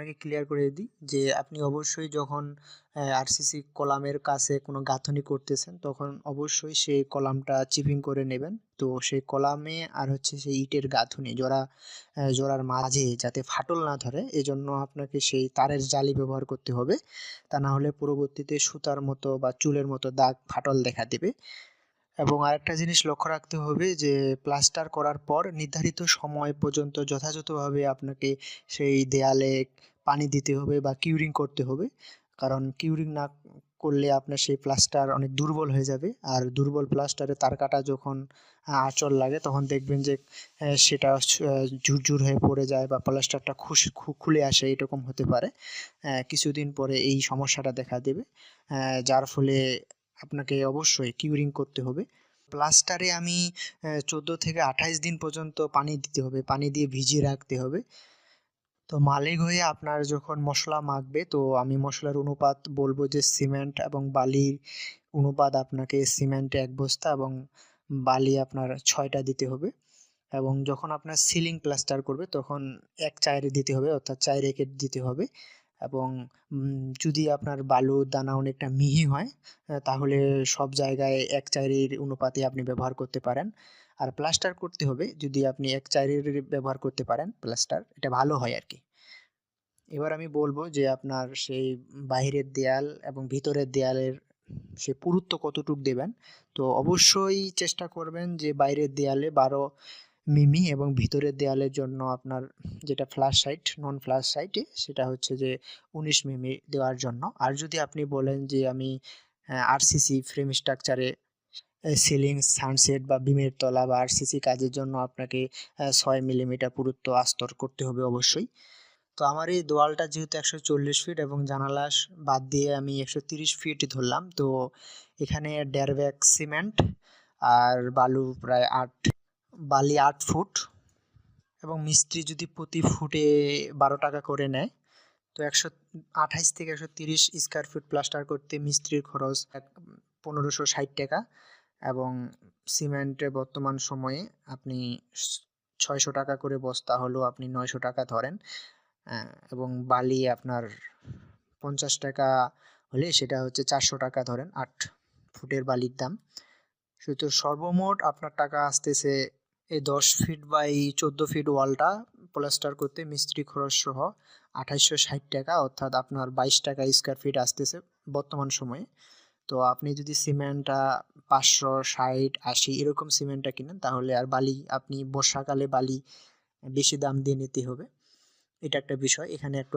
আপনাকে ক্লিয়ার করে দিই যে আপনি অবশ্যই যখন আরসিসি কলামের কাছে কোনো গাঁথনি করতেছেন, তখন অবশ্যই সেই কলামটা চিপিং করে নেবেন। তো সেই কলামে আর হচ্ছে সেই ইটের গাঁথনি, জোড়া জোড়ার মাঝে যাতে ফাটল না ধরে, এজন্য আপনাকে সেই তারের জালি ব্যবহার করতে হবে। তা না হলে পরবর্তীতে সুতার মতো বা চুলের মতো দাগ, ফাটল দেখা দেবে। এবং আরেকটা জিনিস লক্ষ্য রাখতে হবে যে প্লাস্টার করার পর নির্ধারিত সময় পর্যন্ত যথাযথভাবে আপনাকে সেই দেয়ালে পানি দিতে হবে বা কিউরিং করতে হবে। কারণ কিউরিং না করলে আপনার সেই প্লাস্টার অনেক দুর্বল হয়ে যাবে। আর দুর্বল প্লাস্টারে তার কাটা যখন আঁচড় লাগে তখন দেখবেন যে সেটা ঝুরঝুর হয়ে পড়ে যায় বা প্লাস্টারটা খুশ খুলে আসে এরকম হতে পারে। কিছুদিন পরে এই সমস্যাটা দেখা দেবে। যার ফলে আপনাকে অবশ্যই কিউরিং করতে হবে। প্লাস্টারে আমি চোদ্দ থেকে আঠাইশ দিন পর্যন্ত পানি দিতে হবে। পানি দিয়ে ভিজিয়ে রাখতে হবে। তো মালিক হয়ে আপনার যখন মশলা মাখবে, তো আমি মশলার অনুপাত বলব যে সিমেন্ট এবং বালির অনুপাত আপনাকে সিমেন্টে এক বস্তা এবং বালি আপনার ছয়টা দিতে হবে। এবং যখন আপনার সিলিং প্লাস্টার করবে, তখন এক চায়ের দিতে হবে, অর্থাৎ চায়ের রেকেট দিতে হবে। এবং যদি আপনার বালুর দানা অনেকটা মিহি হয়, তাহলে সব জায়গায় এক চায়ের অনুপাতে আপনি ব্যবহার করতে পারেন। আর প্লাস্টার করতে হবে যদি আপনি এক চায়ের ব্যবহার করতে পারেন প্লাস্টার এটা ভালো হয় আর কি এবার আমি বলব যে আপনার সেই বাইরের দেয়াল এবং ভিতরের দেয়ালের সে পুরুত্ব কতটুক দেবেন, তো অবশ্যই চেষ্টা করবেন যে বাইরের দেয়ালে বারো মিমি এবং ভিতরের দেয়ালের জন্য আপনার যেটা ফ্ল্যাশ সাইট নন ফ্ল্যাশ সাইটে সেটা হচ্ছে যে উনিশ মিমি দেওয়ার জন্য। আর যদি আপনি বলেন যে আমি আরসিসি ফ্রেম স্ট্রাকচারে সিলিং সানসেট বা বিমের তলা বা আরসিসি কাজের জন্য আপনাকে ছয় মিলিমিটার পুরুত্ব আস্তর করতে হবে অবশ্যই। তো আমার এই দেওয়ালটা যেহেতু একশো চল্লিশ ফিট এবং জানালা স- বাদ দিয়ে আমি একশো তিরিশ ফিট ধরলাম, তো এখানে দেড় ব্যাগ সিমেন্ট আর বালু প্রায় আট, বালি আট ফুট এবং মিস্ত্রি যদি প্রতি ফুটে বারো টাকা করে নেয়, তো একশো আঠাইশ থেকে একশো তিরিশ স্কোয়ার ফিট প্লাস্টার করতে মিস্ত্রির খরচ পনেরোশো ষাট টাকা। এবং সিমেন্টে বর্তমান সময়ে আপনি ছয়শো টাকা করে বস্তা হলেও আপনি নয়শো টাকা ধরেন। এবং বালি আপনার পঞ্চাশ টাকা হলে সেটা হচ্ছে চারশো টাকা ধরেন আট ফুটের বালির দাম। সেহেতু সর্বমোট আপনার টাকা আসতেছে এই দশ ফিট বাই চোদ্দ ফিট ওয়ালটা প্লাস্টার করতে মিস্ত্রি খরচ সহ আঠাইশশো ষাট টাকা, অর্থাৎ আপনার বাইশ টাকা স্কোয়ার ফিট আসতেছে বর্তমান সময়ে। তো আপনি যদি সিমেন্টটা পাঁচশো ষাট, আশি এরকম সিমেন্টটা কিনেন, তাহলে আর বালি, আপনি বর্ষাকালে বালি বেশি দাম দিয়ে নিতে হবে। এটা একটা বিষয়। এখানে একটু